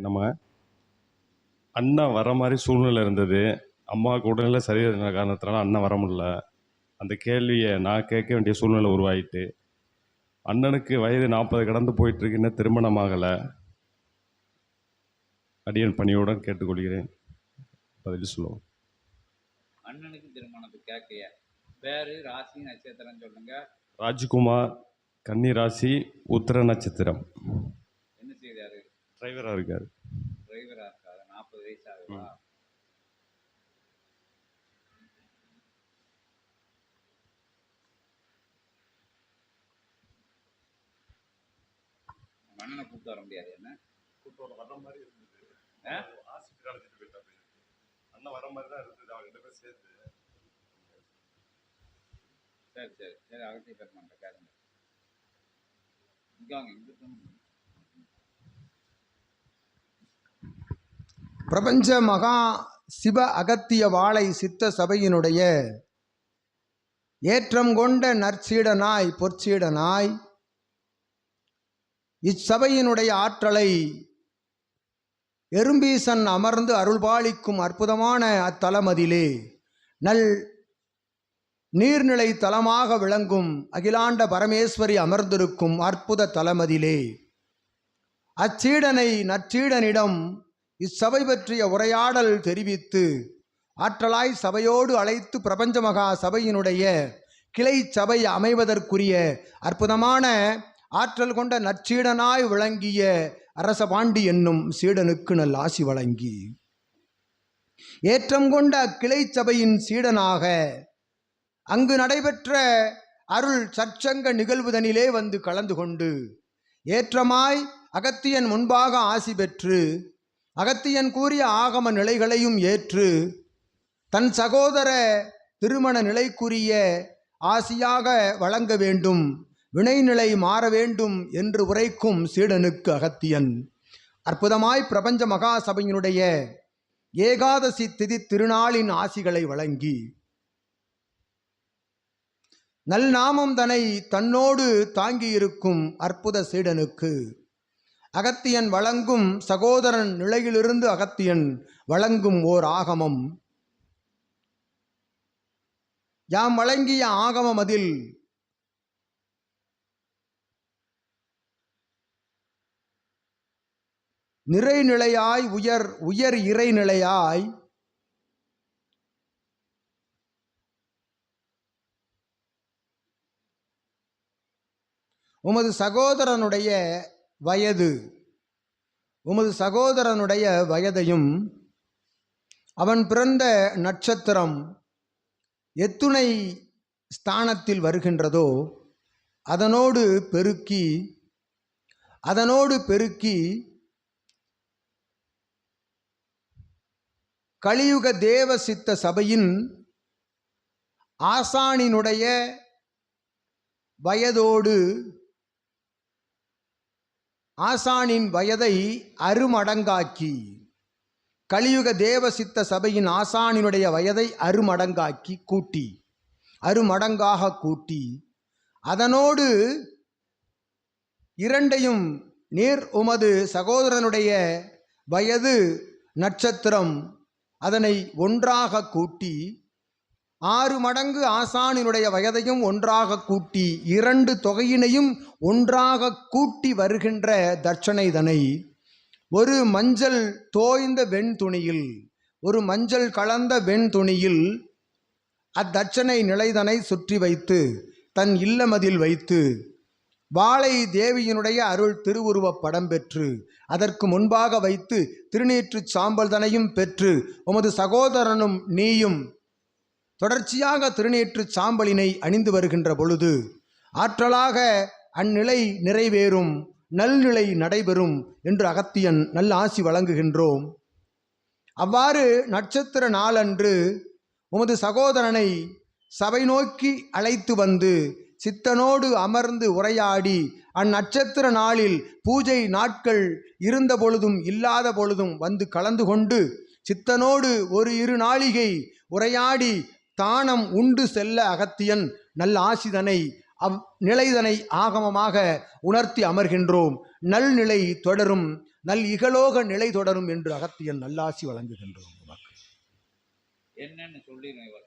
நம்ம அண்ணன் வர மாதிரி சூழ்நிலை இருந்தது. அம்மாவுக்கு உடல்நிலை சரியான காரணத்தினால அண்ணன் வர முடியல. அந்த கேள்வியை நான் கேட்க வேண்டிய சூழ்நிலை உருவாயிட்டு அண்ணனுக்கு வயது நாற்பது கடந்து போயிட்டுருக்கு இன்னும் திருமணம் ஆகலை. அடியன் பணியுடன் கேட்டுக்கொள்கிறேன். பதில் சொல்லுவோம். அண்ணனுக்கு திருமணத்துக்கு கேட்கைய பேரு ராசி நட்சத்திரம் சொல்லுங்க. ராஜ்குமார் கன்னி ராசி உத்திர நட்சத்திரம். என்ன செய்தாரு? டிரைவராக இருக்கார். டிரைவரா இருக்காரு. நாற்பது வயசு ஆகுதா? அண்ணனை கூப்பிட்டு வர முடியாது என்ன? ஆ? அண்ணன் வர மாதிரி தான் இருந்தது. அவங்க ரெண்டு பேரும் சேர்த்து சரி சரி. சரி அகத்திய பெருமாண்ட கேளுங்க இங்க வாங்க இங்க பிரபஞ்ச மகா சிவ அகத்திய வாழை சித்த சபையினுடைய ஏற்றம் கொண்ட நற்சீடனாய் பொற்சீடனாய் இச்சபையினுடைய ஆற்றலை எறும்பீசன் அமர்ந்து அருள்பாலிக்கும் அற்புதமான அத்தலமதிலே நல் நீர்நிலை தலமாக விளங்கும் அகிலாண்ட பரமேஸ்வரி அமர்ந்திருக்கும் அற்புத தலமதிலே. அச்சீடனை நற்சீடனிடம் இச்சபை பற்றிய உரையாடல் தெரிவித்து ஆற்றலாய் சபையோடு அழைத்து பிரபஞ்ச மகா சபையினுடைய கிளை சபை அமைவதற்குரிய அற்புதமான ஆற்றல் கொண்ட நற்சீடனாய் விளங்கிய அரசபாண்டி என்னும் சீடனுக்கு நல் ஆசி வழங்கி. ஏற்றம் கொண்ட அக்கிளை சபையின் சீடனாக அங்கு நடைபெற்ற அருள் சற்சங்க நிகழ்வுதனிலே வந்து கலந்து கொண்டு ஏற்றமாய் அகத்தியன் முன்பாக ஆசி பெற்று அகத்தியன் கூறிய ஆகம நிலைகளையும் ஏற்று தன் சகோதர திருமண நிலைக்குரிய ஆசியாக வழங்க வேண்டும் வினைநிலை மாற வேண்டும் என்று உரைக்கும் சீடனுக்கு அகத்தியன். அற்புதமாய் பிரபஞ்ச மகா சபையினுடைய ஏகாதசி திதி திருநாளின் ஆசிகளை வழங்கி நல்நாமம் தன்னை தன்னோடு தாங்கியிருக்கும் அற்புத சீடனுக்கு அகத்தியன் வழங்கும் சகோதரன் நிலையிலிருந்து அகத்தியன் வழங்கும் ஓர் ஆகமம். யாம் வழங்கிய ஆகமம் அதில் நிறைநிலையாய் உயர் உயர் இறைநிலையாய் உமது சகோதரனுடைய வயது. உமது சகோதரனுடைய வயதையும் அவன் பிறந்த நட்சத்திரம் எத்துணை ஸ்தானத்தில் வருகின்றதோ அதனோடு பெருக்கி அதனோடு பெருக்கி கலியுக தேவ சித்த சபையின் ஆசானினுடைய வயதோடு ஆசானின் வயதை அருமடங்காக்கி கலியுக தேவ சித்த சபையின் ஆசானினுடைய வயதை அருமடங்காக்கி கூட்டி. அருமடங்காக கூட்டி. அதனோடு இரண்டையும் நீர் உமது சகோதரனுடைய வயது நட்சத்திரம் அதனை ஒன்றாக கூட்டி. ஆறு மடங்கு ஆசானினுடைய வயதையும் ஒன்றாக கூட்டி இரண்டு தொகையினையும் ஒன்றாக கூட்டி வருகின்ற தட்சணைதனை. ஒரு மஞ்சள் தோய்ந்த வெண்துணியில் ஒரு மஞ்சள் கலந்த வெண்துணியில் அத்தட்சணை நிலைதனை சுற்றி வைத்து தன் இல்லமதில் வைத்து வாழை தேவியினுடைய அருள் திருவுருவப் படம் பெற்று அதற்கு முன்பாக வைத்து திருநீற்றுச் சாம்பல்தனையும் பெற்று உமது சகோதரனும் நீயும் தொடர்ச்சியாக திருநீற்றுச் சாம்பலினை அணிந்து வருகின்ற பொழுது ஆற்றலாக அந்நிலை நிறைவேறும் நல்நிலை நடைபெறும் என்று அகத்தியன் நல்ல ஆசி வழங்குகின்றோம். அவ்வாறு நட்சத்திர நாளன்று உமது சகோதரனை சபை நோக்கி அழைத்து வந்து சித்தனோடு அமர்ந்து உரையாடி அந்நட்சத்திர நாளில் பூஜை நாட்கள் இருந்த பொழுதும் இல்லாத பொழுதும் வந்து கலந்து கொண்டு சித்தனோடு ஒரு இரு நாளிகை உரையாடி தானம் உண்டு செல்ல அகத்தியன் நல்ல ஆசிதனை அவ் நிலைதனை ஆகமமாக உணர்த்தி அமர்கின்றோம். நல்நிலை தொடரும் நல் இகலோக நிலை தொடரும் என்று அகத்தியன் நல்லாசி வழங்குகின்றோம். என்னன்னு சொல்லிடுங்க